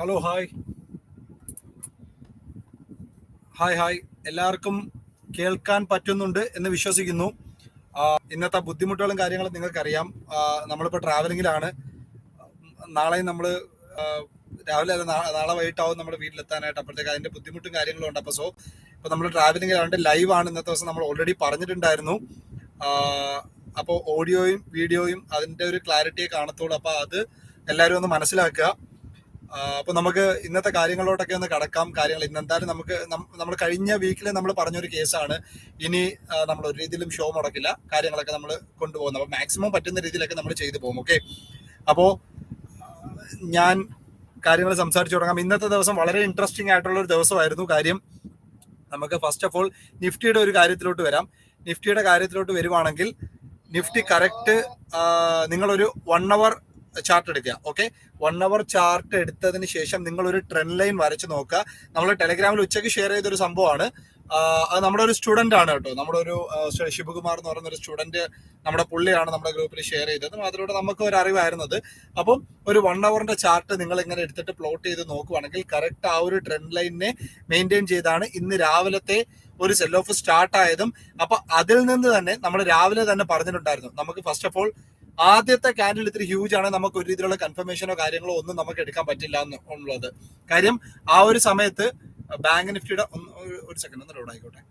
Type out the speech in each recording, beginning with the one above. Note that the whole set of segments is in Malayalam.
ഹലോ ഹായ് ഹായ് ഹായ് എല്ലാവർക്കും കേൾക്കാൻ പറ്റുന്നുണ്ട് എന്ന് വിശ്വസിക്കുന്നു. ഇന്നത്തെ ബുദ്ധിമുട്ടുകളും കാര്യങ്ങളും നിങ്ങൾക്കറിയാം. നമ്മളിപ്പോൾ ട്രാവലിങ്ങിലാണ് നാളെ നമ്മൾ രാവിലെ അല്ല നാളെ വൈകിട്ടാവും നമ്മുടെ വീട്ടിലെത്താനായിട്ട്. അപ്പോഴത്തേക്ക് അതിന്റെ ബുദ്ധിമുട്ടും കാര്യങ്ങളും ഉണ്ട്. അപ്പോൾ സോ ഇപ്പോൾ നമ്മൾ ട്രാവലിങ്ങിലാണ്ട് ലൈവ് ആണ്. ഇന്നത്തെ ദിവസം നമ്മൾ ഓൾറെഡി പറഞ്ഞിട്ടുണ്ടായിരുന്നു. അപ്പോൾ ഓഡിയോയും വീഡിയോയും അതിന്റെ ഒരു ക്ലാരിറ്റിയെ കാണത്തുള്ളൂ. അപ്പോൾ അത് എല്ലാവരും ഒന്ന് മനസ്സിലാക്കുക. അപ്പൊ നമുക്ക് ഇന്നത്തെ കാര്യങ്ങളിലോട്ടൊക്കെ ഒന്ന് കടക്കാം. കാര്യങ്ങൾ ഇന്ന് എന്തായാലും നമുക്ക് നമ്മൾ കഴിഞ്ഞ വീക്കിൽ നമ്മൾ പറഞ്ഞൊരു കേസാണ് ഇനി നമ്മൾ ഒരു രീതിയിലും ഷോ മുടക്കില്ല. കാര്യങ്ങളൊക്കെ നമ്മൾ കൊണ്ടുപോകുന്നത് അപ്പൊ മാക്സിമം പറ്റുന്ന രീതിയിലൊക്കെ നമ്മൾ ചെയ്തു പോകും. ഓക്കെ അപ്പോ ഞാൻ കാര്യങ്ങൾ സംസാരിച്ചു തുടങ്ങാം. ഇന്നത്തെ ദിവസം വളരെ ഇൻട്രസ്റ്റിംഗ് ആയിട്ടുള്ള ഒരു ദിവസമായിരുന്നു. കാര്യം നമുക്ക് ഫസ്റ്റ് ഓഫ് ഓൾ നിഫ്റ്റിയുടെ ഒരു കാര്യത്തിലോട്ട് വരാം. നിഫ്റ്റിയുടെ കാര്യത്തിലോട്ട് വരുവാണെങ്കിൽ നിഫ്റ്റി കറക്റ്റ് നിങ്ങളൊരു വൺ അവർ ചാർട്ട് എടുക്കുക ഓക്കെ വൺ അവർ ചാർട്ട് എടുത്തതിന് ശേഷം നിങ്ങൾ ഒരു ട്രെൻഡ് ലൈൻ വരച്ച് നോക്കുക. നമ്മൾ ടെലഗ്രാമിൽ ഉച്ചയ്ക്ക് ഷെയർ ചെയ്തൊരു സംഭവമാണ്. അത് നമ്മുടെ ഒരു സ്റ്റുഡന്റ് ആണ് കേട്ടോ. നമ്മുടെ ഒരു ശിവകുമാർ എന്ന് പറയുന്ന ഒരു സ്റ്റുഡന്റ് നമ്മുടെ പുള്ളിയാണ് നമ്മുടെ ഗ്രൂപ്പിൽ ഷെയർ ചെയ്തത്. അതിലൂടെ നമുക്ക് ഒരു അറിവായിരുന്നത്. അപ്പം ഒരു വൺ അവറിന്റെ ചാർട്ട് നിങ്ങൾ ഇങ്ങനെ എടുത്തിട്ട് പ്ലോട്ട് ചെയ്ത് നോക്കുവാണെങ്കിൽ കറക്റ്റ് ആ ഒരു ട്രെൻഡ് ലൈനിനെ മെയിന്റെയിൻ ചെയ്താണ് ഇന്ന് രാവിലത്തെ ഒരു സെൽ ഓഫ് സ്റ്റാർട്ട് ആയതും. അപ്പൊ അതിൽ നിന്ന് തന്നെ നമ്മൾ രാവിലെ തന്നെ പറഞ്ഞിട്ടുണ്ടായിരുന്നു. നമുക്ക് ഫസ്റ്റ് ഓഫ് ഓൾ ആദ്യത്തെ കാൻഡിൽ ഇത്തിരി ഹ്യൂജ് ആണ്. നമുക്ക് ഒരു രീതിയിലുള്ള കൺഫർമേഷനോ കാര്യങ്ങളോ ഒന്നും നമുക്ക് എടുക്കാൻ പറ്റില്ല എന്നുള്ളത് കാര്യം ആ ഒരു സമയത്ത് ബാങ്ക് നിഫ്റ്റിയുടെ ഒരു സെക്കൻഡ് ഒന്ന് ലോഡ് ആയിക്കോട്ടെ.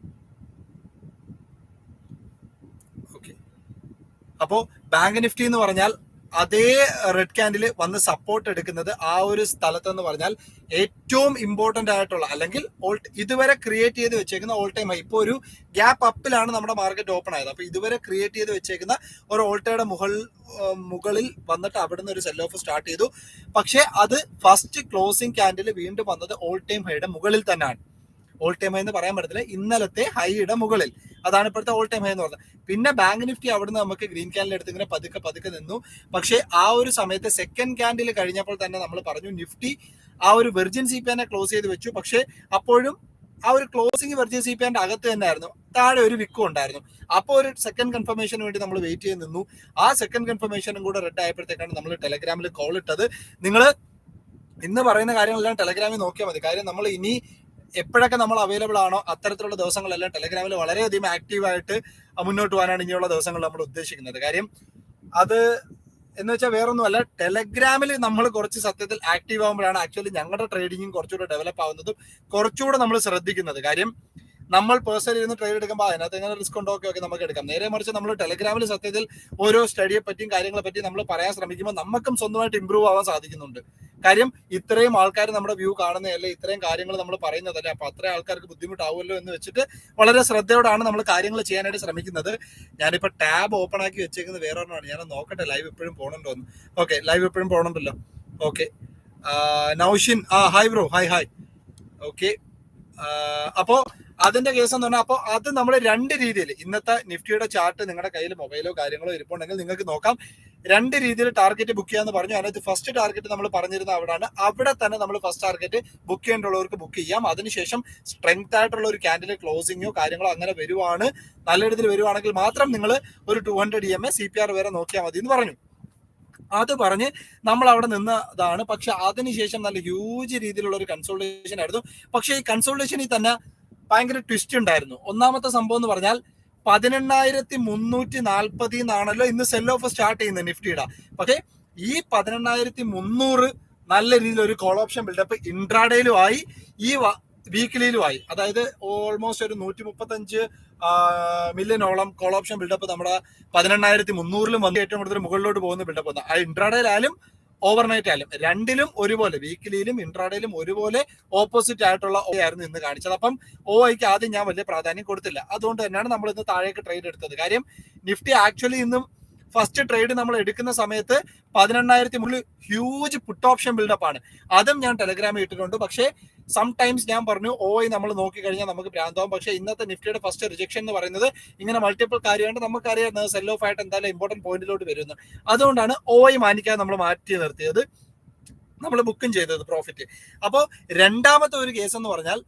ഓക്കെ അപ്പോ ബാങ്ക് നിഫ്റ്റി എന്ന് പറഞ്ഞാൽ അതേ റെഡ് ക്യാൻഡിൽ വന്ന് സപ്പോർട്ട് എടുക്കുന്നത് ആ ഒരു സ്ഥലത്തെന്ന് പറഞ്ഞാൽ ഏറ്റവും ഇമ്പോർട്ടന്റ് ആയിട്ടുള്ള അല്ലെങ്കിൽ ഇതുവരെ ക്രിയേറ്റ് ചെയ്ത് വെച്ചേക്കുന്ന ഓൾ ടൈം ഹൈ ഇപ്പോൾ ഒരു ഗ്യാപ്പ് അപ്പിലാണ് നമ്മുടെ മാർക്കറ്റ് ഓപ്പൺ ആയത്. അപ്പോൾ ഇതുവരെ ക്രിയേറ്റ് ചെയ്ത് വെച്ചേക്കുന്ന ഒരു ഓൾട്ടയുടെ മുകൾ മുകളിൽ വന്നിട്ട് അവിടെ നിന്ന് ഒരു സെൽ ഓഫ് സ്റ്റാർട്ട് ചെയ്തു. പക്ഷേ അത് ഫസ്റ്റ് ക്ലോസിംഗ് ക്യാൻഡിൽ വീണ്ടും വന്നത് ഓൾ ടൈം ഹൈയുടെ മുകളിൽ തന്നെയാണ്. ഓൾ ടൈം ഹൈ എന്ന് പറയാൻ പറ്റത്തില്ല. ഇന്നലത്തെ ഹൈയുടെ മുകളിൽ. അതാണ് ഇപ്പോഴത്തെ ഓൾ ടൈം ഹൈ എന്ന് പറഞ്ഞത്. പിന്നെ ബാങ്ക് നിഫ്റ്റി അവിടുന്ന് നമുക്ക് ഗ്രീൻ ക്യാൻഡിൽ എടുത്ത് ഇങ്ങനെ പതുക്കെ പതുക്കെ നിന്നു. പക്ഷേ ആ ഒരു സമയത്ത് സെക്കൻഡ് ക്യാൻഡിൽ കഴിഞ്ഞപ്പോൾ തന്നെ നമ്മൾ പറഞ്ഞു നിഫ്റ്റി ആ ഒരു വെർജിൻ സി പി ക്ലോസ് ചെയ്ത് വെച്ചു. പക്ഷേ അപ്പോഴും ആ ഒരു ക്ലോസിംഗ് വെർജിൻ സി പി അകത്ത് തന്നെ ആയിരുന്നു താഴെ ഒരു വിക്കും ഉണ്ടായിരുന്നു. അപ്പോൾ ഒരു സെക്കൻഡ് കൺഫർമേഷന് വേണ്ടി നമ്മൾ വെയിറ്റ് ചെയ്ത് നിന്നു. ആ സെക്കൻഡ് കൺഫർമേഷനും കൂടെ റെഡ് ആയപ്പോഴത്തേക്കാണ് നമ്മൾ ടെലഗ്രാമിൽ കോൾ ഇട്ടത്. നിങ്ങൾ ഇന്ന് പറയുന്ന കാര്യങ്ങളെല്ലാം ടെലഗ്രാമിൽ നോക്കിയാൽ മതി. കാര്യം നമ്മൾ ഇനി എപ്പോഴൊക്കെ നമ്മൾ അവൈലബിൾ ആണോ അത്തരത്തിലുള്ള ദിവസങ്ങളെല്ലാം ടെലഗ്രാമിൽ വളരെയധികം ആക്റ്റീവായിട്ട് മുന്നോട്ട് പോകാനാണ് ഇനിയുള്ള ദിവസങ്ങൾ നമ്മൾ ഉദ്ദേശിക്കുന്നത്. കാര്യം അത് എന്ന് വെച്ചാൽ വേറൊന്നുമല്ല ടെലഗ്രാമിൽ നമ്മൾ കുറച്ച് സത്യത്തിൽ ആക്റ്റീവ് ആകുമ്പോഴാണ് ആക്ച്വലി ഞങ്ങളുടെ ട്രേഡിങ്ങും കുറച്ചുകൂടെ ഡെവലപ്പ് ആവുന്നതും കുറച്ചുകൂടെ നമ്മൾ ശ്രദ്ധിക്കുന്നത്. കാര്യം നമ്മൾ പേഴ്സണൽ ഇരുന്ന് ട്രേഡ് എടുക്കുമ്പോൾ അതിനകത്ത് എങ്ങനെ റിസ്ക് ഉണ്ടോ ഒക്കെ നമുക്ക് എടുക്കാം. നേരെ മറിച്ച് നമ്മൾ ടെലഗ്രാമിൽ സത്യത്തിൽ ഓരോ സ്റ്റഡിയെ പറ്റിയും കാര്യങ്ങളെ പറ്റിയും നമ്മൾ പറയാൻ ശ്രമിക്കുമ്പോൾ നമുക്കും സ്വന്തമായിട്ട് ഇമ്പ്രൂവ് ആവാൻ സാധിക്കുന്നുണ്ട്. കാര്യം ഇത്രയും ആൾക്കാർ നമ്മുടെ വ്യൂ കാണുന്നതല്ലേ ഇത്രയും കാര്യങ്ങൾ നമ്മൾ പറയുന്നതല്ലേ അപ്പൊ അത്രയും ആൾക്കാർക്ക് ബുദ്ധിമുട്ടാവുമല്ലോ എന്ന് വെച്ചിട്ട് വളരെ ശ്രദ്ധയോടാണ് നമ്മൾ കാര്യങ്ങൾ ചെയ്യാനായിട്ട് ശ്രമിക്കുന്നത്. ഞാനിപ്പോ ടാബ് ഓപ്പൺ ആക്കി വെച്ചേക്കുന്നത് വേറെ ഒരെണ്ണമാണ് ഞാൻ നോക്കട്ടെ ലൈവ് എപ്പോഴും പോകണുണ്ടോ എന്ന്. ഓക്കെ ലൈവ് എപ്പോഴും പോകണുണ്ടല്ലോ ഓക്കെ. നൗഷിൻ ആ hi bro hi hi okay. അപ്പോ അതിന്റെ കേസ് എന്ന് പറഞ്ഞാൽ അപ്പോൾ അത് നമ്മൾ രണ്ട് രീതിയിൽ ഇന്നത്തെ നിഫ്റ്റിയുടെ ചാർട്ട് നിങ്ങളുടെ കയ്യിൽ മൊബൈലോ കാര്യങ്ങളോ ഇരിപ്പുണ്ടെങ്കിൽ നിങ്ങൾക്ക് നോക്കാം. രണ്ട് രീതിയിൽ ടാർഗറ്റ് ബുക്ക് ചെയ്യാന്ന് പറഞ്ഞു. അതിനകത്ത് ഫസ്റ്റ് ടാർഗറ്റ് നമ്മൾ പറഞ്ഞിരുന്ന അവിടെയാണ് അവിടെ തന്നെ നമ്മൾ ഫസ്റ്റ് ടാർഗറ്റ് ബുക്ക് ചെയ്യേണ്ടുള്ളവർക്ക് ബുക്ക് ചെയ്യാം. അതിനുശേഷം സ്ട്രെങ്ത് ആയിട്ടുള്ള ഒരു ക്യാൻഡിലെ ക്ലോസിങ്ങോ കാര്യങ്ങളോ അങ്ങനെ വരുവാണ്. നല്ല രീതിയിൽ വരുവാണെങ്കിൽ മാത്രം നിങ്ങൾ ഒരു two hundred E M A C P R വരെ നോക്കിയാൽ മതി എന്ന് പറഞ്ഞു. അത് പറഞ്ഞ് നമ്മൾ അവിടെ നിന്നതാണ്. പക്ഷെ അതിനുശേഷം നല്ല ഹ്യൂജ് രീതിയിലുള്ള ഒരു കൺസോൾട്ടേഷൻ ആയിരുന്നു. പക്ഷേ ഈ കൺസോൾട്ടേഷനിൽ തന്നെ ഭയങ്കര ട്വിസ്റ്റ് ഉണ്ടായിരുന്നു. ഒന്നാമത്തെ സംഭവം എന്ന് പറഞ്ഞാൽ പതിനെണ്ണായിരത്തി മുന്നൂറ്റി നാൽപ്പതിൽ എന്നാണല്ലോ ഇന്ന് സെൽ ഓഫ് സ്റ്റാർട്ട് ചെയ്യുന്നത് നിഫ്റ്റിയുടെ പക്ഷേ ഈ പതിനെണ്ണായിരത്തി മുന്നൂറ് നല്ല രീതിയിൽ ഒരു കോൾ ഓപ്ഷൻ ബിൽഡപ്പ് ഇൻട്രാഡേയിലും ആയി ഈ വീക്കിലിയിലും ആയി. അതായത് ഓൾമോസ്റ്റ് ഒരു നൂറ്റി മുപ്പത്തഞ്ച് മില്യനോളം കോൾ ഓപ്ഷൻ ബിൽഡപ്പ് നമ്മുടെ പതിനെണ്ണായിരത്തി മുന്നൂറിലും വന്ന് ഏറ്റവും കൂടുതൽ മുകളിലോട്ട് പോകുന്ന ബിൽഡപ്പ് ആ ഇൻട്രാഡേയിലായാലും ഓവർനൈറ്റ് ആയാലും രണ്ടിലും ഒരുപോലെ വീക്കിലിയിലും ഇൻട്രാഡേയിലും ഒരുപോലെ ഓപ്പോസിറ്റ് ആയിട്ടുള്ള ഓ ആയിരുന്നു ഇന്ന് കാണിച്ചത്. അപ്പം ഓ ഐക്ക് ആദ്യം ഞാൻ വലിയ പ്രാധാന്യം കൊടുത്തില്ല. അതുകൊണ്ട് തന്നെയാണ് നമ്മൾ ഇന്ന് താഴേക്ക് ട്രേഡ് എടുത്തത്. കാര്യം നിഫ്റ്റി ആക്ച്വലി ഇന്നും ഫസ്റ്റ് ട്രേഡ് നമ്മൾ എടുക്കുന്ന സമയത്ത് പതിനെണ്ണായിരത്തി മുകളിൽ ഹ്യൂജ് പുട്ട് ഓപ്ഷൻ ബിൽഡപ്പ് ആണ്. അതും ഞാൻ ടെലഗ്രാമിൽ ഇട്ടിട്ടുണ്ട്. പക്ഷേ സം ടൈംസ് ഞാൻ പറഞ്ഞു ഓ നമ്മൾ നോക്കി കഴിഞ്ഞാൽ നമുക്ക് ഭ്രാന്താവും. പക്ഷേ ഇന്നത്തെ നിഫ്റ്റിയുടെ ഫസ്റ്റ് റിജക്ഷൻ എന്ന് പറയുന്നത് ഇങ്ങനെ മൾട്ടിപ്പിൾ കാര്യമായിട്ട് നമുക്കറിയാം സെൽ ഓഫ് ആയിട്ട് എന്തായാലും ഇമ്പോർട്ടന്റ് പോയിന്റിലോട്ട് വരുന്നു. അതുകൊണ്ടാണ് ഓ മാനിക്കാതെ നമ്മൾ മാറ്റി നിർത്തിയത്. നമ്മൾ ബുക്കും ചെയ്തത് പ്രോഫിറ്റ് അപ്പോൾ രണ്ടാമത്തെ ഒരു കേസ് എന്ന് പറഞ്ഞാൽ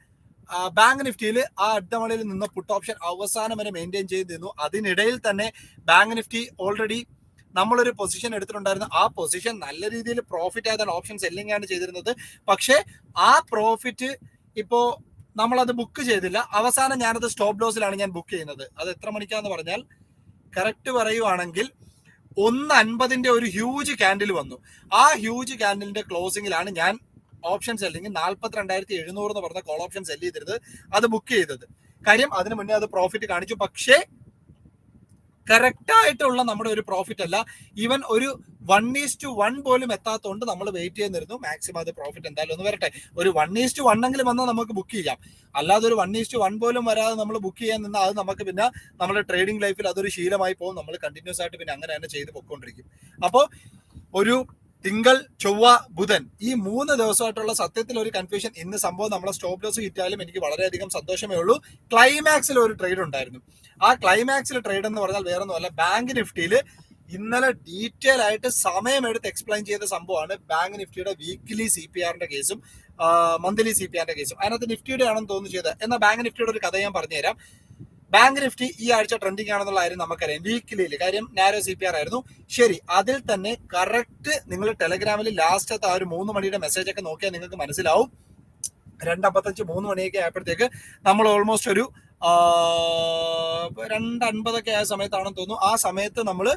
ബാങ്ക് നിഫ്റ്റിയിൽ ആ അഡ്ഡമണിയിൽ നിന്ന് പുട്ട് ഓപ്ഷൻ അവസാനം വരെ മെയിന്റെയിൻ ചെയ്ത് നിന്നു അതിനിടയിൽ തന്നെ ബാങ്ക് നിഫ്റ്റി ഓൾറെഡി നമ്മളൊരു പൊസിഷൻ എടുത്തിട്ടുണ്ടായിരുന്നു. ആ പൊസിഷൻ നല്ല രീതിയിൽ പ്രോഫിറ്റ് ആയതാണ്. ഓപ്ഷൻ സെല്ലിംഗ് ആണ് ചെയ്തിരുന്നത്. പക്ഷേ ആ പ്രോഫിറ്റ് ഇപ്പോൾ നമ്മളത് ബുക്ക് ചെയ്തില്ല. അവസാനം ഞാനത് സ്റ്റോപ്പ് ലോസിലാണ് ഞാൻ ബുക്ക് ചെയ്യുന്നത്. അത് എത്ര മണിക്കാന്ന് പറഞ്ഞാൽ കറക്റ്റ് പറയുവാണെങ്കിൽ ഒന്ന് അൻപതിന്റെ ഒരു ഹ്യൂജ് ക്യാൻഡിൽ വന്നു. ആ ഹ്യൂജ് ക്യാൻഡിലിന്റെ ക്ലോസിംഗിലാണ് ഞാൻ ഓപ്ഷൻ സെല്ലിംഗ് നാൽപ്പത്തിരണ്ടായിരത്തി എഴുന്നൂറ് എന്ന് പറഞ്ഞ കോൾ ഓപ്ഷൻ സെൽ ചെയ്തിരുന്നത് അത് ബുക്ക് ചെയ്തത്. കാര്യം അതിന് മുന്നേ അത് പ്രോഫിറ്റ് കാണിച്ചു. പക്ഷേ കറക്റ്റ് ആയിട്ടുള്ള നമ്മുടെ ഒരു പ്രോഫിറ്റ് അല്ല. ഈവൻ ഒരു വൺ ഈസ് ടു വൺ പോലും എത്താത്തതുകൊണ്ട് നമ്മൾ വെയിറ്റ് ചെയ്യുന്നിരുന്നു മാക്സിമം അത് പ്രോഫിറ്റ് എന്തായാലും ഒന്ന് വരട്ടെ. ഒരു വൺ ഈസ് ടു വൺ എങ്കിലും വന്നാൽ നമുക്ക് ബുക്ക് ചെയ്യാം. അല്ലാതെ ഒരു വൺ ഈസ് ടു വൺ പോലും വരാതെ നമ്മൾ ബുക്ക് ചെയ്യാൻ നിന്നാൽ അത് നമുക്ക് പിന്നെ നമ്മുടെ ട്രേഡിംഗ് ലൈഫിൽ അതൊരു ശീലമായി പോകും. നമ്മൾ കണ്ടിന്യൂസ് ആയിട്ട് പിന്നെ അങ്ങനെ തന്നെ ചെയ്ത് പൊക്കോണ്ടിരിക്കും അപ്പോൾ ഒരു തിങ്കൾ ചൊവ്വ ബുധൻ. ഈ മൂന്ന് ദിവസമായിട്ടുള്ള സത്യത്തിൽ ഒരു കൺഫ്യൂഷൻ ഇന്ന് സംഭവം നമ്മളെ സ്റ്റോപ്പ് ലോസ് കിട്ടിയാലും എനിക്ക് വളരെയധികം സന്തോഷമേ ഉള്ളൂ. ക്ലൈമാക്സിൽ ഒരു ട്രേഡ് ഉണ്ടായിരുന്നു. ആ ക്ലൈമാക്സിൽ ട്രേഡ് എന്ന് പറഞ്ഞാൽ വേറെ ഒന്നുമല്ല ബാങ്ക് നിഫ്റ്റിയിൽ ഇന്നലെ ഡീറ്റെയിൽ ആയിട്ട് സമയമെടുത്ത് എക്സ്പ്ലെയിൻ ചെയ്ത സംഭവമാണ്. ബാങ്ക് നിഫ്റ്റിയുടെ വീക്ക്ലി സി പി ആറിന്റെ കേസും മന്ത്ലി സി പി ആറിന്റെ കേസും അതിനകത്ത് നിഫ്റ്റിയുടെ ആണെന്ന് തോന്നുന്നു ചെയ്തത്. എന്നാൽ ബാങ്ക് നിഫ്റ്റിയുടെ ഒരു കഥ ഞാൻ പറഞ്ഞുതരാം. ബാങ്ക് നിഫ്റ്റി ഈ ആഴ്ച ട്രെൻഡിങ് ആണെന്നുള്ള കാര്യം നമുക്കറിയാം. വീക്കിലിയിൽ കാര്യം നാരോ സി പി ആർ ആയിരുന്നു. ശരി അതിൽ തന്നെ കറക്റ്റ് നിങ്ങൾ ടെലഗ്രാമിൽ ലാസ്റ്റത്തെ ആ ഒരു മൂന്ന് മണിയുടെ മെസ്സേജ് ഒക്കെ നോക്കിയാൽ നിങ്ങൾക്ക് മനസ്സിലാവും. രണ്ടമ്പത്തഞ്ച് മൂന്ന് മണിയൊക്കെ ആയപ്പോഴത്തേക്ക് നമ്മൾ ഓൾമോസ്റ്റ് ഒരു രണ്ട് ആയ സമയത്താണെന്ന് തോന്നുന്നു. ആ സമയത്ത് നമ്മൾ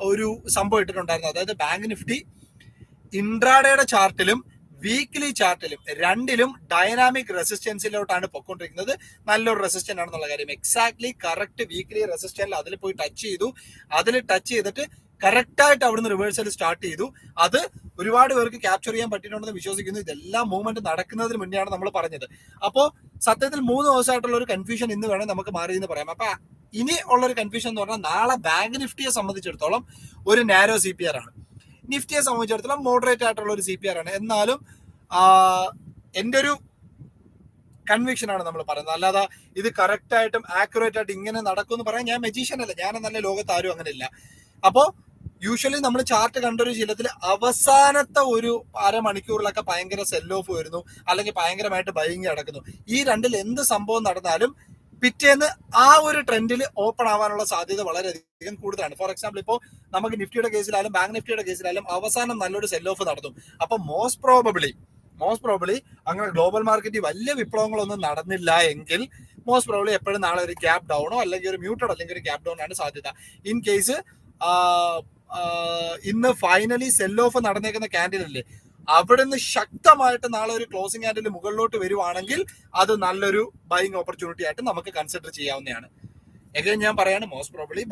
ഒരു സംഭവം ഇട്ടിട്ടുണ്ടായിരുന്നു. അതായത് ബാങ്ക് നിഫ്റ്റി ഇൻട്രാഡയുടെ ചാർട്ടിലും വീക്ക്ലി ചാർട്ടിലും രണ്ടിലും ഡൈനാമിക് റെസിസ്റ്റൻസിലോട്ടാണ് പൊക്കൊണ്ടിരിക്കുന്നത്. നല്ലൊരു റെസിസ്റ്റന്റ് ആണെന്നുള്ള കാര്യം. എക്സാക്ട്ലി കറക്റ്റ് വീക്ക്ലി റെസിസ്റ്റന്റിൽ അതിൽ പോയി ടച്ച് ചെയ്തു. അതിൽ ടച്ച് ചെയ്തിട്ട് കറക്റ്റായിട്ട് അവിടുന്ന് റിവേഴ്സൽ സ്റ്റാർട്ട് ചെയ്തു. അത് ഒരുപാട് പേർക്ക് ക്യാപ്ചർ ചെയ്യാൻ പറ്റിയിട്ടുണ്ടെന്ന് വിശ്വസിക്കുന്നു. ഇതെല്ലാം മൂവ്മെന്റ് നടക്കുന്നതിന് മുന്നെയാണ് നമ്മൾ പറഞ്ഞത്. അപ്പോൾ സത്യത്തിൽ മൂന്ന് ദിവസമായിട്ടുള്ള ഒരു കൺഫ്യൂഷൻ ഇന്ന് വേണേൽ നമുക്ക് മാറി എന്ന് പറയാം. അപ്പൊ ഇനി ഉള്ള ഒരു കൺഫ്യൂഷൻ എന്ന് പറഞ്ഞാൽ നാളെ ബാങ്ക് നിഫ്റ്റിയെ സംബന്ധിച്ചിടത്തോളം ഒരു നാരോ സി പി ആർ ആണ്. നിഫ്റ്റിയെ സംബന്ധിച്ചിടത്തോളം മോഡറേറ്റ് ആയിട്ടുള്ള ഒരു സി പി ആർ ആണ്. എന്നാലും എന്റെ ഒരു കൺവിക്ഷൻ ആണ് നമ്മൾ പറയുന്നത്. അല്ലാതെ ഇത് കറക്റ്റ് ആയിട്ടും ആക്യുറേറ്റ് ആയിട്ട് ഇങ്ങനെ നടക്കും എന്ന് പറയാൻ ഞാൻ മെജീഷ്യൻ അല്ല. ഞാൻ നല്ല ലോകത്ത് ആരും അങ്ങനെ ഇല്ല അപ്പോൾ യൂഷ്വലി നമ്മൾ ചാർട്ട് കണ്ടൊരു ശീലത്തിൽ അവസാനത്തെ ഒരു അരമണിക്കൂറിലൊക്കെ ഭയങ്കര സെൽ ഓഫ് വരുന്നു. അല്ലെങ്കിൽ ഭയങ്കരമായിട്ട് ബൈങ് നടക്കുന്നു ഈ രണ്ടിൽ എന്ത് സംഭവം നടന്നാലും പിറ്റേന്ന് ആ ഒരു ട്രെൻഡിൽ ഓപ്പൺ ആവാനുള്ള സാധ്യത വളരെയധികം കൂടുതലാണ്. ഫോർ എക്സാമ്പിൾ ഇപ്പോൾ നമുക്ക് നിഫ്റ്റിയുടെ കേസിലായാലും ബാങ്ക് നിഫ്റ്റിയുടെ കേസിലായാലും അവസാനം നല്ലൊരു സെൽ ഓഫ് നടത്തും അപ്പൊ മോസ്റ്റ് പ്രോബബിളി മോസ്റ്റ് പ്രോബിളി അങ്ങനെ ഗ്ലോബൽ മാർക്കറ്റിൽ വലിയ വിപ്ലവങ്ങളൊന്നും നടന്നില്ല എങ്കിൽ മോസ്റ്റ് പ്രോബ്ലി എപ്പോഴും നാളെ ഒരു ഗ്യാപ് ഡൗണോ അല്ലെങ്കിൽ ഒരു മ്യൂട്ടഡ് അല്ലെങ്കിൽ ഒരു ഗ്യാപ് ഡൗൺ ആണ് സാധ്യത. ഇൻ കേസ് ഇന്ന് ഫൈനലി സെൽ ഓഫ് നടന്നേക്കുന്ന ക്യാൻഡിൽ അല്ലേ അവിടുന്ന് ശക്തമായിട്ട് നാളെ ഒരു ക്ലോസിംഗ് ക്യാൻഡിൽ മുകളിലോട്ട് വരുവാണെങ്കിൽ അത് നല്ലൊരു ബൈങ് ഓപ്പർച്യൂണിറ്റി ആയിട്ട് നമുക്ക് കൺസിഡർ ചെയ്യാവുന്നതാണ്. എങ്കിലും ഞാൻ പറയാണ് മോസ്റ്റ് പ്രോബ്ലി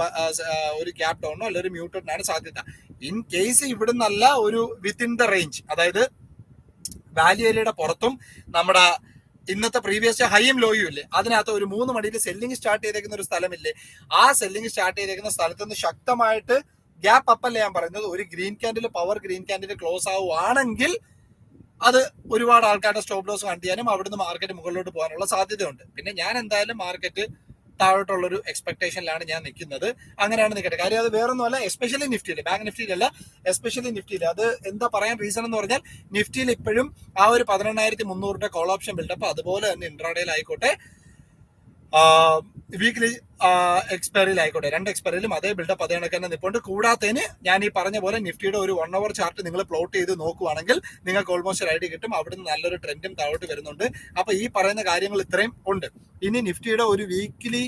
ഒരു ക്യാപ് ടൗണോ അല്ലെങ്കിൽ ഒരു മ്യൂട്ടഡിനാണ് സാധ്യത. ഇൻ കേസ് ഇവിടുന്നല്ല ഒരു വിത്തിൻ ദ റേഞ്ച് അതായത് വാല്യൂ ഏരിയയുടെ പുറത്തും നമ്മുടെ ഇന്നത്തെ പ്രീവിയസ് ഹൈയും ലോയും ഇല്ലേ? അതിനകത്ത് ഒരു മൂന്ന് മണിയിൽ സെല്ലിംഗ് സ്റ്റാർട്ട് ചെയ്തേക്കുന്ന ഒരു സ്ഥലമില്ലേ ആ സെല്ലിംഗ് സ്റ്റാർട്ട് ചെയ്തേക്കുന്ന സ്ഥലത്ത് നിന്ന് ശക്തമായിട്ട് ഗ്യാപ്പ് അപ്പല്ല ഞാൻ പറയുന്നത്? ഒരു green candle power green candle close ആവുകയാണെങ്കിൽ അത് ഒരുപാട് ആൾക്കാരുടെ സ്റ്റോപ്പ് ലോസ് കണ്ട് ചെയ്യാനും അവിടുന്ന് മാർക്കറ്റ് മുകളിലോട്ട് പോകാനുള്ള സാധ്യതയുണ്ട്. പിന്നെ ഞാൻ എന്തായാലും മാർക്കറ്റ് താഴോട്ടുള്ളൊരു എക്സ്പെക്ടേഷനിലാണ് ഞാൻ നിൽക്കുന്നത്. അങ്ങനെയാണ് നിൽക്കട്ടെ. കാര്യം അത് വേറൊന്നുമല്ല എസ്പെഷ്യലി നിഫ്റ്റിയിൽ ബാങ്ക് നിഫ്റ്റിയിലല്ല എസ്പെഷ്യലി നിഫ്റ്റിയിൽ അത് എന്താ പറയാൻ റീസൺ എന്ന് പറഞ്ഞാൽ നിഫ്റ്റിയിൽ ഇപ്പോഴും ആ ഒരു പതിനെണ്ണായിരത്തി മുന്നൂറിന്റെ കോൾ ഓപ്ഷൻ ബിൽഡപ്പ് അതുപോലെ തന്നെ ഇൻട്രാഡേയിൽ ആയിക്കോട്ടെ വീക്ക്ലി എക്സ്പയറിയിൽ ആയിക്കോട്ടെ. രണ്ട് എക്സ്പയറിയിലും അതേ ബിൽഡപ്പ് അതേ കണക്ക് തന്നെ നിൽപ്പുണ്ട് കൂടാത്തതിന് ഞാൻ ഈ പറഞ്ഞ പോലെ നിഫ്റ്റിയുടെ ഒരു വൺ അവർ ചാർട്ട് നിങ്ങൾ പ്ലോട്ട് ചെയ്ത് നോക്കുവാണെങ്കിൽ നിങ്ങൾക്ക് ഓൾമോസ്റ്റ് ഒരു ഐഡിയ കിട്ടും. അവിടുന്ന് നല്ലൊരു ട്രെൻഡും താഴോട്ട് വരുന്നുണ്ട്. അപ്പൊ ഈ പറയുന്ന കാര്യങ്ങൾ ഇത്രയും ഉണ്ട്. ഇനി നിഫ്റ്റിയുടെ ഒരു വീക്ക്ലി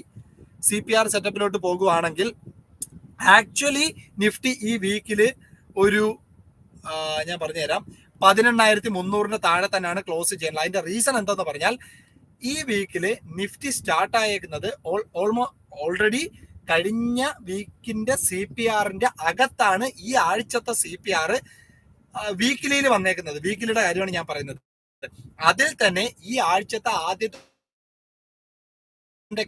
സി പി ആർ സെറ്റപ്പിലോട്ട് പോകുവാണെങ്കിൽ ആക്ച്വലി നിഫ്റ്റി ഈ വീക്കിൽ ഒരു ഞാൻ പറഞ്ഞുതരാം. പതിനെണ്ണായിരത്തി മുന്നൂറിന് താഴെ തന്നെയാണ് ക്ലോസ് ചെയ്യുന്നത്. അതിന്റെ റീസൺ എന്താന്ന് പറഞ്ഞാൽ ഈ വീക്കിൽ നിഫ്റ്റി സ്റ്റാർട്ട് ആയേക്കുന്നത് ഓൾറെഡി കഴിഞ്ഞ വീക്കിന്റെ സി പി ആറിന്റെ അകത്താണ് ഈ ആഴ്ചത്തെ സി പി ആർ വീക്കിലിയിൽ വന്നേക്കുന്നത്. വീക്കിലിയുടെ കാര്യമാണ് ഞാൻ പറയുന്നത്. അതിൽ തന്നെ ഈ ആഴ്ചത്തെ ആദ്യത്തെ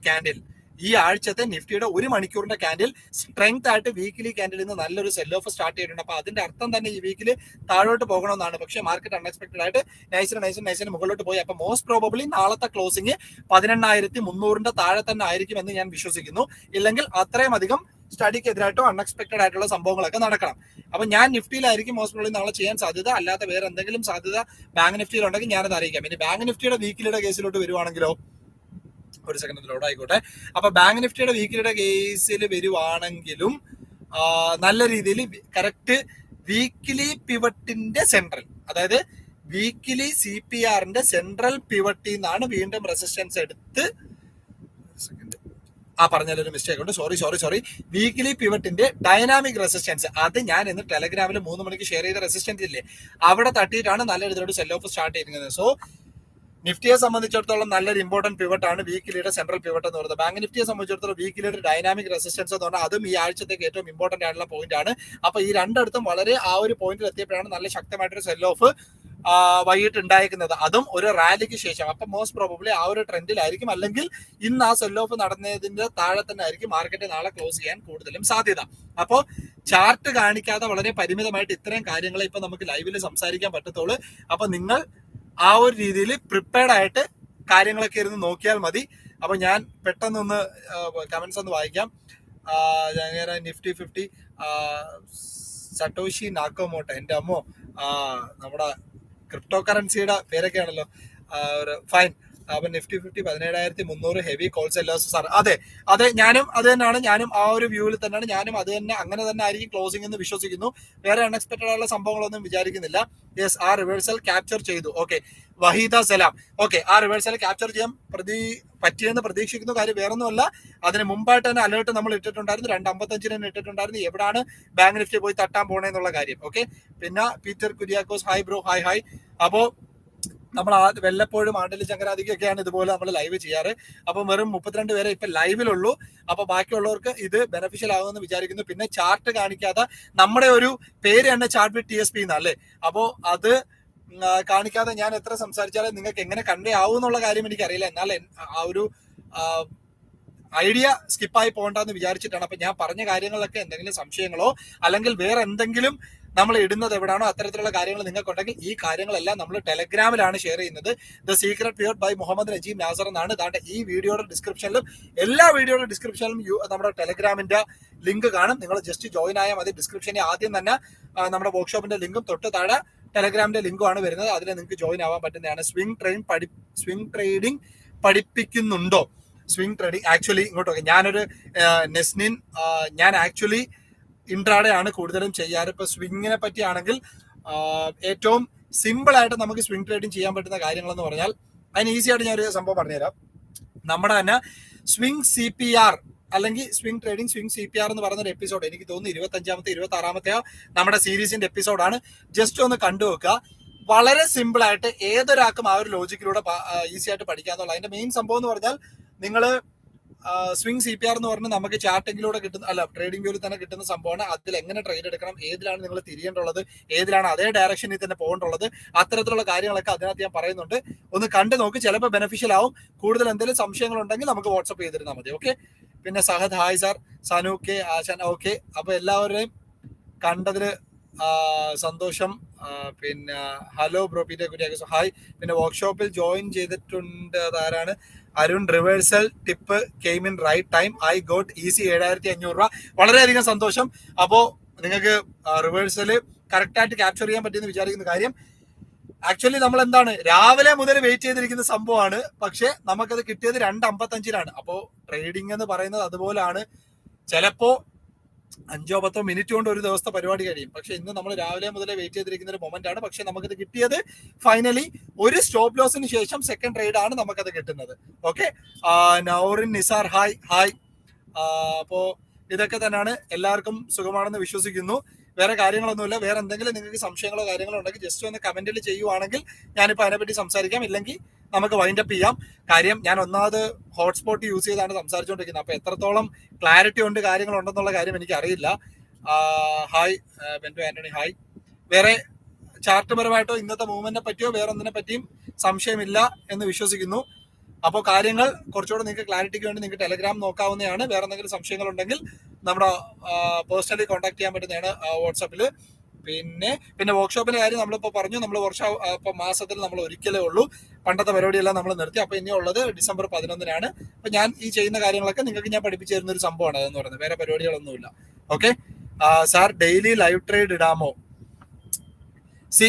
ക്യാൻഡിൽ ഈ ആഴ്ചത്തെ നിഫ്റ്റിയുടെ ഒരു മണിക്കൂറിന്റെ കാൻഡിൽ സ്ട്രെങ്ത് ആയിട്ട് വീക്കിലി കാൻഡിൽ നിന്ന് നല്ലൊരു സെൽ ഓഫ് സ്റ്റാർട്ട് ചെയ്തിട്ടുണ്ട്. അപ്പൊ അതിന്റെ അർത്ഥം തന്നെ ഈ വീക്കിൽ താഴോട്ട് പോകണമെന്നാണ്. പക്ഷേ മാർക്കറ്റ് അൺഎക്സ്പെക്ടഡ് ആയിട്ട് നൈസിന് നൈസിന് നൈസിന് മുകളിലോട്ട് പോയി. അപ്പൊ മോസ്റ്റ് പ്രോബബ്ലി നാളത്തെ ക്ലോസിംഗ് പതിനെണ്ണായിരത്തി മുന്നൂറിന്റെ താഴെ തന്നെ ആയിരിക്കും എന്ന് ഞാൻ വിശ്വസിക്കുന്നു. ഇല്ലെങ്കിൽ അത്രയും അധികം സ്റ്റഡിക്ക് എതിരായിട്ടോ അൺഎക്സ്പെക്ടഡ് ആയിട്ടുള്ള സംഭവങ്ങളൊക്കെ നടക്കണം. അപ്പൊ ഞാൻ നിഫ്റ്റിയിലായിരിക്കും മോസ്റ്റ് പ്രോബ്ലി നാളെ ചെയ്യാൻ സാധ്യത. അല്ലാത്ത വേറെ എന്തെങ്കിലും സാധ്യത ബാങ്ക് നിഫ്റ്റിയിലുണ്ടെങ്കിൽ ഞാനത് അറിയിക്കാം. ഇനി ബാങ്ക് നിഫ്റ്റിയുടെ വീക്കിലിയുടെ കേസിലോട്ട് വരുവാണെങ്കിലോ? ഒരു സെക്കൻഡ് ലോഡ് ആയിക്കോട്ടെ. അപ്പൊ ബാങ്ക് നിഫ്റ്റിയുടെ വീക്കിലിയുടെ കേസിൽ വരുവാണെങ്കിലും നല്ല രീതിയിൽ കറക്റ്റ് വീക്കിലി പിവട്ടിന്റെ സെൻട്രൽ അതായത് വീക്കിലി സി പി ആറിന്റെ സെൻട്രൽ പിവട്ടിൽ നിന്നാണ് വീണ്ടും റെസിസ്റ്റൻസ് എടുത്ത് ആ പറഞ്ഞതിലൊരു മിസ്റ്റേക്ക് ഉണ്ട്. സോറി സോറി സോറി വീക്കിലി പിവട്ടിന്റെ ഡൈനാമിക് റെസിസ്റ്റൻസ് അത് ഞാൻ ഇന്ന് ടെലഗ്രാമിൽ മൂന്ന് മണിക്ക് ഷെയർ ചെയ്ത റെസിസ്റ്റൻസ് ഇല്ലേ? അവിടെ തട്ടിയിട്ടാണ് നല്ല രീതിയിലൊരു സെൽ ഓഫ് സ്റ്റാർട്ട് ചെയ്തിരിക്കുന്നത്. സോ നിഫ്റ്റിയെ സംബന്ധിച്ചിടത്തോളം നല്ലൊരു ഇമ്പോർട്ടന്റ് പിവട്ട് ആണ് വീക്കിലിയുടെ സെൻട്രൽ പിവട്ട് എന്ന് പറയുന്നത്. ബാങ്ക് നിഫ്റ്റിയെ സംബന്ധിച്ചിടത്തോളം വീക്കിലിയുടെ ഡൈനാമിക് റെസിസ്റ്റൻസ് എന്ന് പറഞ്ഞാൽ അതും ഈ ആഴ്ചത്തേക്ക് ഏറ്റവും ഇമ്പോർട്ടന്റ് ആയിട്ടുള്ള പോയിന്റ് ആണ്. അപ്പൊ ഈ രണ്ടിടത്തും വളരെ ആ ഒരു പോയിന്റിൽ എത്തിയപ്പോഴാണ് നല്ല ശക്തമായിട്ടൊരു സെൽ ഓഫ് വൈകിട്ട് ഉണ്ടായിരിക്കുന്നത് അതും ഒരു റാലിക്ക് ശേഷം. അപ്പൊ മോസ്റ്റ് പ്രോബബ്ലി ആ ഒരു ട്രെൻഡിലായിരിക്കും അല്ലെങ്കിൽ ഇന്ന് ആ സെൽ ഓഫ് നടന്നതിന്റെ താഴെ തന്നെ ആയിരിക്കും മാർക്കറ്റ് നാളെ ക്ലോസ് ചെയ്യാൻ കൂടുതലും സാധ്യത. അപ്പോൾ ചാർട്ട് കാണിക്കാതെ വളരെ പരിമിതമായിട്ട് ഇത്രയും കാര്യങ്ങളെ ഇപ്പൊ നമുക്ക് ലൈവിൽ സംസാരിക്കാൻ പറ്റത്തുള്ളൂ. അപ്പൊ നിങ്ങൾ ആ ഒരു രീതിയിൽ പ്രിപ്പയർഡ് ആയിട്ട് കാര്യങ്ങളൊക്കെ ഇരുന്ന് നോക്കിയാൽ മതി. അപ്പൊ ഞാൻ പെട്ടെന്നൊന്ന് കമന്റ്സ് ഒന്ന് വായിക്കാം. അങ്ങനെ നിഫ്റ്റി ഫിഫ്റ്റി സട്ടോഷി നാക്കോമോട്ടോ എന്റെ അമ്മോ നമ്മുടെ ക്രിപ്റ്റോ കറൻസിയുടെ പേരൊക്കെയാണല്ലോ. ഫൈൻ അപ്പൊ നിഫ്റ്റി ഫിഫ്റ്റി പതിനേഴായിരത്തി മുന്നൂറ് ഹെവി കോൾ സെല്ലേഴ്സ് സാർ അതെ അതെ ഞാനും അത് തന്നെയാണ്. ഞാനും ആ ഒരു വ്യൂവിൽ തന്നെയാണ്. ഞാനും അത് തന്നെ അങ്ങനെ തന്നെ ആയിരിക്കും ക്ലോസിംഗ് എന്ന് വിശ്വസിക്കുന്നു. വേറെ അൺഎക്സ്പെക്ടഡ് ആയുള്ള സംഭവങ്ങളൊന്നും വിചാരിക്കുന്നില്ല. യെസ് ആ റിവേഴ്സൽ ക്യാപ്ചർ ചെയ്തു. ഓക്കെ വഹീദ സലാം. ഓക്കെ ആ റിവേഴ്സൽ ക്യാപ്ചർ ചെയ്യാൻ പ്രതി പറ്റിയെന്ന് പ്രതീക്ഷിക്കുന്ന കാര്യം വേറൊന്നുമല്ല. അതിന് മുമ്പായിട്ട് തന്നെ അലേർട്ട് നമ്മൾ ഇട്ടിട്ടുണ്ടായിരുന്നു. രണ്ട് അമ്പത്തഞ്ചിന് തന്നെ ഇട്ടിട്ടുണ്ടായിരുന്നു. എവിടെയാണ് ബാങ്ക് നിഫ്റ്റി പോയി തട്ടാൻ പോണേന്നുള്ള കാര്യം. ഓക്കെ പിന്നെ Peter Kuriakose hi bro hi hi അപ്പോ നമ്മൾ ആ വല്ലപ്പോഴും ആണ്ടലി ചങ്കരാതിക്കൊക്കെയാണ് ഇതുപോലെ നമ്മൾ ലൈവ് ചെയ്യാറ്. അപ്പൊ വെറും മുപ്പത്തിരണ്ട് പേരെ ഇപ്പൊ ലൈവിലുള്ളൂ അപ്പൊ ബാക്കിയുള്ളവർക്ക് ഇത് ബെനഫിഷ്യൽ ആകുമെന്ന് വിചാരിക്കുന്നു. പിന്നെ ചാർട്ട് കാണിക്കാതെ നമ്മുടെ ഒരു പേര് തന്നെ chart with T S P എന്നല്ലേ അപ്പോ അത് കാണിക്കാതെ ഞാൻ എത്ര സംസാരിച്ചാലും നിങ്ങൾക്ക് എങ്ങനെ കണ്ടേ ആവും എന്നുള്ള കാര്യം എനിക്കറിയില്ല. എന്നാൽ ആ ഒരു ഐഡിയ സ്കിപ്പായി പോകണ്ടെന്ന് വിചാരിച്ചിട്ടാണ്. അപ്പൊ ഞാൻ പറഞ്ഞ കാര്യങ്ങളിലൊക്കെ എന്തെങ്കിലും സംശയങ്ങളോ അല്ലെങ്കിൽ വേറെ എന്തെങ്കിലും നമ്മൾ ഇടുന്നത് എവിടെയാണോ അത്തരത്തിലുള്ള കാര്യങ്ങൾ നിങ്ങൾക്കുണ്ടെങ്കിൽ ഈ കാര്യങ്ങളെല്ലാം നമ്മൾ ടെലഗ്രാമിലാണ് ഷെയർ ചെയ്യുന്നത്. The secret pure by Muhammad Najeem Nasar എന്നാണ്. ദാണ്ട് ഈ വീഡിയോയുടെ ഡിസ്ക്രിപ്ഷനിലും എല്ലാ വീഡിയോയുടെ ഡിസ്ക്രിപ്ഷനിലും നമ്മുടെ ടെലഗ്രാമിന്റെ ലിങ്ക് കാണും. നിങ്ങൾ ജസ്റ്റ് ജോയിൻ ആയാൽ മതി. ഡിസ്ക്രിപ്ഷനിൽ ആദ്യം തന്നെ നമ്മുടെ വർക്ക്ഷോപ്പിന്റെ ലിങ്കും തൊട്ട് താഴെ ടെലഗ്രാമിന്റെ ലിങ്കുമാണ് വരുന്നത്. അതിൽ നിങ്ങൾക്ക് ജോയിൻ ആവാൻ പറ്റുന്നതാണ്. സ്വിംഗ് ട്രെയിൻ പഠി സ്വിംഗ് ട്രേഡിംഗ് പഠിപ്പിക്കുന്നുണ്ടോ? സ്വിംഗ് ട്രേഡിംഗ് ആക്ച്വലി ഇങ്ങോട്ടൊക്കെ. ഞാനൊരു നെസ്നിൻ ഞാൻ ആക്ച്വലി ഇൻട്രാഡേ ആണ് കൂടുതലും ചെയ്യാറ്. ഇപ്പൊ സ്വിങ്ങിനെ പറ്റിയാണെങ്കിൽ ഏറ്റവും സിമ്പിൾ ആയിട്ട് നമുക്ക് സ്വിംഗ് ട്രേഡിംഗ് ചെയ്യാൻ പറ്റുന്ന കാര്യങ്ങൾ എന്ന് പറഞ്ഞാൽ അതിന് ഈസി ആയിട്ട് ഞാൻ ഒരു സംഭവം പറഞ്ഞുതരാം. നമ്മുടെ തന്നെ സ്വിംഗ് സി പി ആർ അല്ലെങ്കിൽ swing trading swing C P R എന്ന് പറയുന്ന ഒരു എപ്പിസോഡ് എനിക്ക് തോന്നുന്നു ഇരുപത്തി അഞ്ചാമത്തെ ഇരുപത്തി ആറാമത്തെ നമ്മുടെ സീരീസിന്റെ എപ്പിസോഡാണ്. ജസ്റ്റ് ഒന്ന് കണ്ടു വെക്കുക വളരെ സിമ്പിൾ ആയിട്ട് ഏതൊരാൾക്കും ആ ഒരു ലോജിക്കിലൂടെ ഈസി ആയിട്ട് പഠിക്കാന്നുള്ള അതിന്റെ മെയിൻ സംഭവം എന്ന് പറഞ്ഞാൽ നിങ്ങൾ സ്വിംഗ് സി പി ആർ എന്ന് പറഞ്ഞാൽ നമുക്ക് ചാർട്ടിങ്ങിലൂടെ കിട്ടുന്ന അല്ല ട്രേഡിംഗ് വ്യൂവിൽ തന്നെ കിട്ടുന്ന സംഭവമാണ്. അതിൽ എങ്ങനെ ട്രേഡ് എടുക്കണം ഏതിലാണ് നിങ്ങൾ തിരിയേണ്ടുള്ളത് ഏതിലാണ് അതേ ഡയറക്ഷനിൽ തന്നെ പോകേണ്ടുള്ളത് അത്തരത്തിലുള്ള കാര്യങ്ങളൊക്കെ അതിനകത്ത് ഞാൻ പറയുന്നുണ്ട്. ഒന്ന് കണ്ടു നോക്ക് ചിലപ്പോൾ ബെനിഫിഷ്യൽ ആവും. കൂടുതൽ എന്തെങ്കിലും സംശയങ്ങൾ ഉണ്ടെങ്കിൽ നമുക്ക് വാട്സപ്പ് ചെയ്തിരുന്നാൽ മതി ഓക്കെ പിന്നെ Sahad hi sir Sanu K Ashan okay അപ്പൊ എല്ലാവരെയും കണ്ടതിൽ സന്തോഷം. പിന്നെ hello bro Peter Kuriakose hi പിന്നെ വർക്ക്ഷോപ്പിൽ ജോയിൻ ചെയ്തിട്ടുണ്ട് അതാരാണ് Arun reversal tip came in right time I got easy ഏഴായിരത്തി അഞ്ഞൂറ് രൂപ. വളരെയധികം സന്തോഷം. അപ്പോ നിങ്ങൾക്ക് റിവേഴ്സൽ കറക്റ്റായിട്ട് ക്യാപ്ചർ ചെയ്യാൻ പറ്റിയെന്ന് വിചാരിക്കുന്ന കാര്യം ആക്ച്വലി നമ്മൾ എന്താണ് രാവിലെ മുതൽ വെയിറ്റ് ചെയ്തിരിക്കുന്ന സംഭവമാണ്. പക്ഷെ നമുക്കത് കിട്ടിയത് രണ്ട് അമ്പത്തഞ്ചിനാണ് അപ്പോ ട്രേഡിംഗ് എന്ന് പറയുന്നത് അതുപോലാണ്. ചിലപ്പോ അഞ്ചോ പത്തോ മിനിറ്റ് കൊണ്ട് ഒരു ദിവസത്തെ പരിപാടി കഴിയും. പക്ഷെ ഇന്ന് നമ്മൾ രാവിലെ മുതലേ വെയിറ്റ് ചെയ്തിരിക്കുന്ന ഒരു മൊമെന്റ് ആണ്. പക്ഷെ നമുക്കത് കിട്ടിയത് ഫൈനലി ഒരു സ്റ്റോപ്പ് ലോസിന് ശേഷം സെക്കൻഡ് ട്രേഡ് ആണ് നമുക്കത് കിട്ടുന്നത്. Okay Naurin Nisar hi hi അപ്പോ ഇതൊക്കെ തന്നെയാണ്. എല്ലാവർക്കും സുഖമാണെന്ന് വിശ്വസിക്കുന്നു. വേറെ കാര്യങ്ങളൊന്നുമില്ല. വേറെ എന്തെങ്കിലും നിങ്ങൾക്ക് സംശയങ്ങളോ കാര്യങ്ങളോ ഉണ്ടെങ്കിൽ ജസ്റ്റ് ഒന്ന് കമന്റിൽ ചെയ്യുവാണെങ്കിൽ ഞാനിപ്പോൾ അതിനെപ്പറ്റി സംസാരിക്കാം. ഇല്ലെങ്കിൽ നമുക്ക് വൈൻഡപ്പ് ചെയ്യാം. കാര്യം ഞാൻ ഒന്നാമത് ഹോട്ട്സ്പോട്ട് യൂസ് ചെയ്താണ് സംസാരിച്ചുകൊണ്ടിരിക്കുന്നത്. അപ്പൊ എത്രത്തോളം ക്ലാരിറ്റി ഉണ്ട് കാര്യങ്ങൾ ഉണ്ടെന്നുള്ള കാര്യം എനിക്ക് അറിയില്ല. ഹായ് ബെൻഡു ആന്റണി ഹായ് വേറെ ചാർട്ട് പരമായിട്ടോ ഇന്നത്തെ മൂവ്മെന്റിനെ പറ്റിയോ വേറെ ഒന്നിനെ പറ്റിയും സംശയമില്ല എന്ന് വിശ്വസിക്കുന്നു. അപ്പോൾ കാര്യങ്ങൾ കുറച്ചുകൂടെ നിങ്ങൾക്ക് ക്ലാരിറ്റിക്ക് വേണ്ടി നിങ്ങൾക്ക് ടെലഗ്രാം നോക്കാവുന്നതാണ്. വേറെ എന്തെങ്കിലും സംശയങ്ങൾ ഉണ്ടെങ്കിൽ നമ്മുടെ പേഴ്സണലി കോൺടാക്ട് ചെയ്യാൻ പറ്റുന്നതാണ് വാട്സാപ്പിൽ പിന്നെ പിന്നെ വർക്ക്ഷോപ്പിന്റെ കാര്യം നമ്മളിപ്പോൾ പറഞ്ഞു നമ്മൾ വർഷ ഇപ്പൊ മാസത്തിൽ നമ്മൾ ഒരിക്കലേ ഉള്ളൂ. പണ്ടത്തെ പരിപാടിയെല്ലാം നമ്മൾ നിർത്തി. അപ്പൊ ഇനി ഉള്ളത് ഡിസംബർ പതിനൊന്നിനാണ്. അപ്പൊ ഞാൻ ഈ ചെയ്യുന്ന കാര്യങ്ങളൊക്കെ നിങ്ങൾക്ക് ഞാൻ പഠിപ്പിച്ചു തരുന്ന ഒരു സംഭവമാണ് അതെന്ന് പറയുന്നത് വേറെ പരിപാടികളൊന്നുമില്ല. Okay? Sir daily live trade ഇടാമോ? See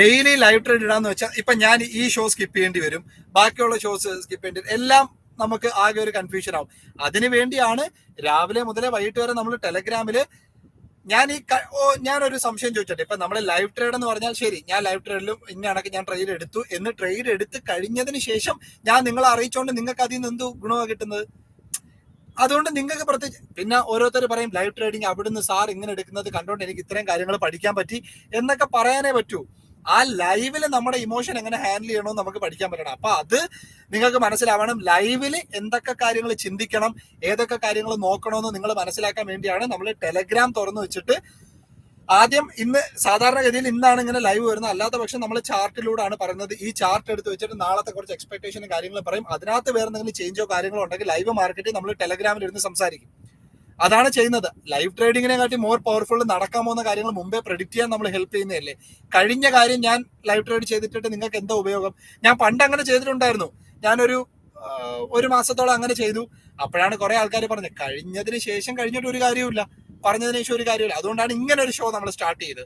daily live trade ഇടാന്ന് വെച്ചാൽ ഇപ്പൊ ഞാൻ ഈ ഷോ സ്കിപ്പ് ചെയ്യേണ്ടി വരും. ബാക്കിയുള്ള ഷോസ് സ്കിപ്പ് ചെയ്യേണ്ടി വരും. എല്ലാം നമുക്ക് ആകെ ഒരു കൺഫ്യൂഷൻ ആവും. അതിനു വേണ്ടിയാണ് രാവിലെ മുതലേ വൈകിട്ട് വരെ നമ്മൾ ടെലഗ്രാമിൽ ഞാൻ ഈ ഞാനൊരു സംശയം ചോദിച്ചോട്ടെ. ഇപ്പൊ നമ്മുടെ ലൈവ് ട്രേഡ് എന്ന് പറഞ്ഞാൽ ശരി ഞാൻ ലൈവ് ട്രേഡിലും ഇന്ന ഞാൻ ട്രേഡ് എടുത്തു എന്ന് ട്രേഡ് എടുത്ത് കഴിഞ്ഞതിന് ശേഷം ഞാൻ നിങ്ങളെ അറിയിച്ചുകൊണ്ട് നിങ്ങൾക്ക് അതിൽ നിന്ന് എന്ത് ഗുണമാണ് കിട്ടുന്നത്? അതുകൊണ്ട് നിങ്ങൾക്ക് പ്രത്യേകിച്ച് പിന്നെ ഓരോരുത്തർ പറയും ലൈവ് ട്രേഡിങ് അവിടുന്ന് സാർ ഇങ്ങനെ എടുക്കുന്നത് കണ്ടോണ്ട് എനിക്ക് ഇത്രയും കാര്യങ്ങൾ പഠിക്കാൻ പറ്റി എന്നൊക്കെ പറയാനേ പറ്റൂ. ആ ലൈവിൽ നമ്മുടെ ഇമോഷൻ എങ്ങനെ ഹാൻഡിൽ ചെയ്യണമെന്ന് നമുക്ക് പഠിക്കാൻ പറ്റണം. അപ്പൊ അത് നിങ്ങൾക്ക് മനസ്സിലാവണം. ലൈവിൽ എന്തൊക്കെ കാര്യങ്ങൾ ചിന്തിക്കണം ഏതൊക്കെ കാര്യങ്ങൾ നോക്കണമെന്ന് നിങ്ങൾ മനസ്സിലാക്കാൻ വേണ്ടിയാണ് നമ്മൾ ടെലഗ്രാം തുറന്നു വെച്ചിട്ട് ആദ്യം ഇന്ന് സാധാരണഗതിയിൽ ഇന്നാണ് ഇങ്ങനെ ലൈവ് വരുന്നത്. അല്ലാത്ത പക്ഷം നമ്മൾ ചാർട്ടിലൂടെയാണ് പറയുന്നത്. ഈ ചാർട്ട് എടുത്ത് വെച്ചിട്ട് നാളത്തെ കുറച്ച് എക്സ്പെക്ടേഷനും കാര്യങ്ങളും പറയും. അതിനകത്ത് വേറെ എന്തെങ്കിലും ചേഞ്ചോ കാര്യങ്ങളോ ഉണ്ടെങ്കിൽ ലൈവ് മാർക്കറ്റിൽ നമ്മൾ ടെലഗ്രാമിൽ ഇരുന്ന് സംസാരിക്കും. അതാണ് ചെയ്യുന്നത്. ലൈവ് ട്രേഡിങ്ങിനെ കാട്ടി മോർ പവർഫുൾ നടക്കാൻ പോകുന്ന കാര്യങ്ങൾ മുമ്പേ പ്രെഡിക്റ്റ് ചെയ്യാൻ നമ്മൾ ഹെൽപ്പ് ചെയ്യുന്നതല്ലേ? കഴിഞ്ഞ കാര്യം ഞാൻ ലൈവ് ട്രേഡ് ചെയ്തിട്ടിട്ട് നിങ്ങൾക്ക് എന്താ ഉപയോഗം? ഞാൻ പണ്ട് അങ്ങനെ ചെയ്തിട്ടുണ്ടായിരുന്നു. ഞാനൊരു ഒരു മാസത്തോളം അങ്ങനെ ചെയ്തു. അപ്പോഴാണ് കുറെ ആൾക്കാർ പറഞ്ഞത് കഴിഞ്ഞതിന് ശേഷം കഴിഞ്ഞിട്ട് ഒരു കാര്യമില്ല പറഞ്ഞതിന് ശേഷം ഒരു കാര്യമില്ല അതുകൊണ്ടാണ് ഇങ്ങനെ ഒരു ഷോ നമ്മൾ സ്റ്റാർട്ട് ചെയ്തത്.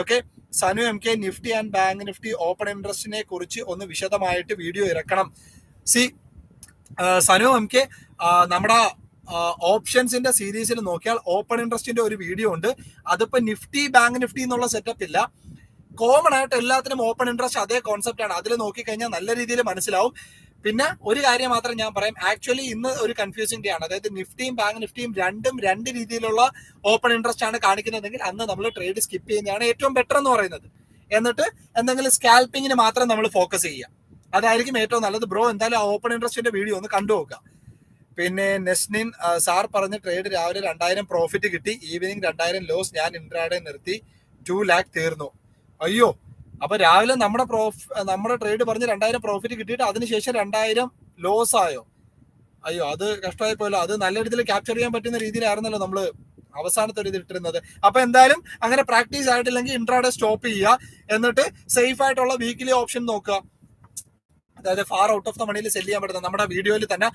Okay Sanu M K Nifty and bank Nifty open ഇൻട്രസ്റ്റിനെ കുറിച്ച് ഒന്ന് വിശദമായിട്ട് വീഡിയോ ഇറക്കണം. സി സനു എം കെ നമ്മുടെ ഓപ്ഷൻസിന്റെ സീരീസിൽ നോക്കിയാൽ ഓപ്പൺ ഇൻട്രസ്റ്റിന്റെ ഒരു വീഡിയോ ഉണ്ട്. അതിപ്പോ നിഫ്റ്റി ബാങ്ക് നിഫ്റ്റി എന്നുള്ള സെറ്റപ്പ് ഇല്ല. കോമൺ ആയിട്ട് എല്ലാത്തിനും ഓപ്പൺ ഇൻട്രസ്റ്റ് അതേ കോൺസെപ്റ്റ് ആണ്. അതിൽ നോക്കിക്കഴിഞ്ഞാൽ നല്ല രീതിയിൽ മനസ്സിലാവും. പിന്നെ ഒരു കാര്യം മാത്രം ഞാൻ പറയാം. ആക്ച്വലി ഇന്ന് ഒരു കൺഫ്യൂസിംഗ് ഡേ ആണ്. അതായത് നിഫ്റ്റിയും ബാങ്ക് നിഫ്റ്റിയും രണ്ടും രണ്ട് രീതിയിലുള്ള ഓപ്പൺ ഇൻട്രസ്റ്റ് ആണ് കാണിക്കുന്നതെങ്കിൽ അന്ന് നമ്മൾ ട്രേഡ് സ്കിപ്പ് ചെയ്യുന്നതാണ് ഏറ്റവും ബെറ്റർ എന്ന് പറയുന്നത്. എന്നിട്ട് എന്തെങ്കിലും സ്കാൽപ്പിങ്ങിന് മാത്രം നമ്മൾ ഫോക്കസ് ചെയ്യുക. അതായിരിക്കും ഏറ്റവും നല്ലത്. ബ്രോ എന്തായാലും ആ ഓപ്പൺ ഇൻട്രസ്റ്റിന്റെ വീഡിയോ ഒന്ന് കണ്ടു നോക്കുക പിന്നെ നെസ്നിൻ സാർ പറഞ്ഞ ട്രേഡ് രാവിലെ രണ്ടായിരം പ്രോഫിറ്റ് കിട്ടി. ഈവനിങ് രണ്ടായിരം ലോസ് ഞാൻ ഇൻട്രാഡേ നിർത്തി. ടു ലാക്ക് തീർന്നു. അയ്യോ അപ്പൊ രാവിലെ നമ്മുടെ പ്രോഫ് നമ്മുടെ ട്രേഡ് പറഞ്ഞ് രണ്ടായിരം പ്രോഫിറ്റ് കിട്ടിയിട്ട് അതിനുശേഷം രണ്ടായിരം ലോസ് ആയോ? അയ്യോ അത് കഷ്ടമായി പോയല്ലോ. അത് നല്ല രീതിയിൽ ക്യാപ്ചർ ചെയ്യാൻ പറ്റുന്ന രീതിയിലായിരുന്നല്ലോ നമ്മൾ അവസാനത്തെ ഒരു ഇത് ഇട്ടിരുന്നത്. അപ്പൊ എന്തായാലും അങ്ങനെ പ്രാക്ടീസ് ആയിട്ടില്ലെങ്കിൽ ഇൻട്രാഡേ സ്റ്റോപ്പ് ചെയ്യുക. എന്നിട്ട് സേഫ് ആയിട്ടുള്ള വീക്കിലി ഓപ്ഷൻ നോക്കുക. അതായത് ഫാർ ഔട്ട് ഓഫ് ദ മണിയിൽ സെൽ ചെയ്യാൻ പറ്റുന്ന നമ്മുടെ വീഡിയോയിൽ തന്നെ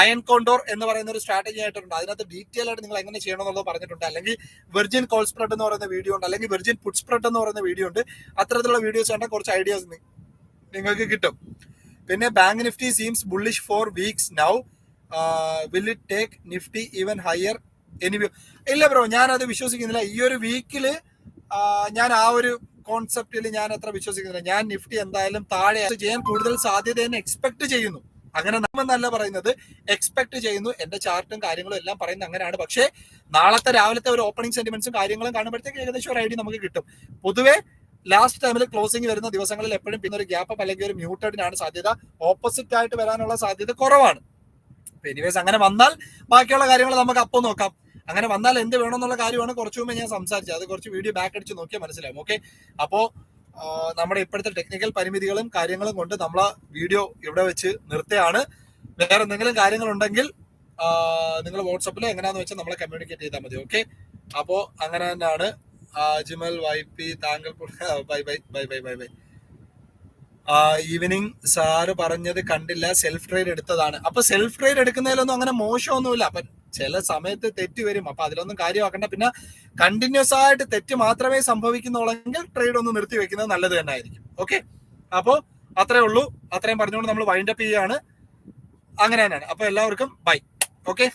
അയൺ കോണ്ടോർ എന്ന് പറയുന്ന ഒരു സ്ട്രാറ്റജി ആയിട്ടുണ്ട്. അതിനകത്ത് ഡീറ്റെയിൽ ആയിട്ട് നിങ്ങൾ എങ്ങനെ ചെയ്യണം എന്നുള്ളത് പറഞ്ഞിട്ടുണ്ട്. അല്ലെങ്കിൽ വെർജിൻ കോൾ സ്പ്രെഡ് എന്ന് പറയുന്ന വീഡിയോ ഉണ്ട്. അല്ലെങ്കിൽ വെർജിൻ ഫുഡ് സ്പ്രെഡ് എന്ന് പറയുന്ന വീഡിയോ ഉണ്ട്. അത്തരത്തിലുള്ള വീഡിയോസ് കണ്ടാൽ കുറച്ച് ഐഡിയാസ് നിങ്ങൾക്ക് കിട്ടും. പിന്നെ bank Nifty seems bullish for weeks now will it take Nifty even higher any view ഇല്ല ബ്രോ ഞാൻ അത് വിശ്വസിക്കുന്നില്ല. ഈ ഒരു വീക്കിൽ ഞാൻ ആ ഒരു കോൺസെപ്റ്റിൽ ഞാൻ അത്ര വിശ്വസിക്കുന്നില്ല. ഞാൻ നിഫ്റ്റി എന്തായാലും താഴെ ചെയ്യാൻ കൂടുതൽ സാധ്യതയെന്ന് എക്സ്പെക്ട് ചെയ്യുന്നു. അങ്ങനെ നമ്മെന്നല്ല പറയുന്നത് എക്സ്പെക്ട് ചെയ്യുന്നു. എന്റെ ചാർട്ടും കാര്യങ്ങളും എല്ലാം പറയുന്നത് അങ്ങനെയാണ്. പക്ഷേ നാളത്തെ രാവിലത്തെ ഒരു ഓപ്പണിംഗ് സെന്റിമെന്റ്സും കാര്യങ്ങളും കാണുമ്പോഴത്തേക്ക് ഏകദേശം ഒരു ഐഡിയ നമുക്ക് കിട്ടും. പൊതുവേ ലാസ്റ്റ് ടൈമിൽ ക്ലോസിംഗ് വരുന്ന ദിവസങ്ങളിൽ എപ്പോഴും പിന്നെ ഒരു ഗ്യാപ്പ് അല്ലെങ്കിൽ ഒരു മ്യൂട്ടഡിനാണ് സാധ്യത. ഓപ്പോസിറ്റ് ആയിട്ട് വരാനുള്ള സാധ്യത കുറവാണ്. എനിവേസ് അങ്ങനെ വന്നാൽ ബാക്കിയുള്ള കാര്യങ്ങൾ നമുക്ക് അപ്പോൾ നോക്കാം. അങ്ങനെ വന്നാൽ എന്ത് വേണമെന്നുള്ള കാര്യമാണ് കുറച്ചു മുമ്പ് ഞാൻ സംസാരിച്ചത്. അത് കുറച്ച് വീഡിയോ ബാക്ക് അടിച്ച് നോക്കിയാൽ മനസ്സിലാവും. ഓക്കെ അപ്പോ നമ്മുടെ ഇപ്പോഴത്തെ ടെക്നിക്കൽ പരിമിതികളും കാര്യങ്ങളും കൊണ്ട് നമ്മൾ വീഡിയോ ഇവിടെ വെച്ച് നിർത്തുകയാണ്. വേറെ എന്തെങ്കിലും കാര്യങ്ങളുണ്ടെങ്കിൽ നിങ്ങൾ വാട്സപ്പിൽ എങ്ങനെയാന്ന് വെച്ചാൽ നമ്മളെ കമ്മ്യൂണിക്കേറ്റ് ചെയ്താൽ മതി. ഓക്കെ അപ്പോ അങ്ങനെ തന്നെയാണ്. അജ്മൽ ജിമൽ വൈ പി താങ്കൾ bye bye bye bye bye bye. Evening sir പറഞ്ഞത് കണ്ടില്ല. സെൽഫ് ട്രേഡ് എടുത്തതാണ്. അപ്പൊ സെൽഫ് ട്രേഡ് എടുക്കുന്നതിലൊന്നും അങ്ങനെ മോശമൊന്നുമില്ല. ചില സമയത്ത് തെറ്റ് വരും. അപ്പൊ അതിലൊന്നും കാര്യമാക്കണ്ട. പിന്നെ കണ്ടിന്യൂസ് ആയിട്ട് തെറ്റ് മാത്രമേ സംഭവിക്കുന്നുള്ളെങ്കിൽ ട്രേഡ് ഒന്ന് നിർത്തി വെക്കുന്നത് നല്ലത് തന്നെ ആയിരിക്കും ഓക്കെ അപ്പോ അത്രേ ഉള്ളൂ. അത്രയും പറഞ്ഞുകൊണ്ട് നമ്മൾ വൈൻഡപ്പ് ചെയ്യാണ്. അങ്ങനെ തന്നെയാണ്. അപ്പൊ എല്ലാവർക്കും ബൈ ഓക്കെ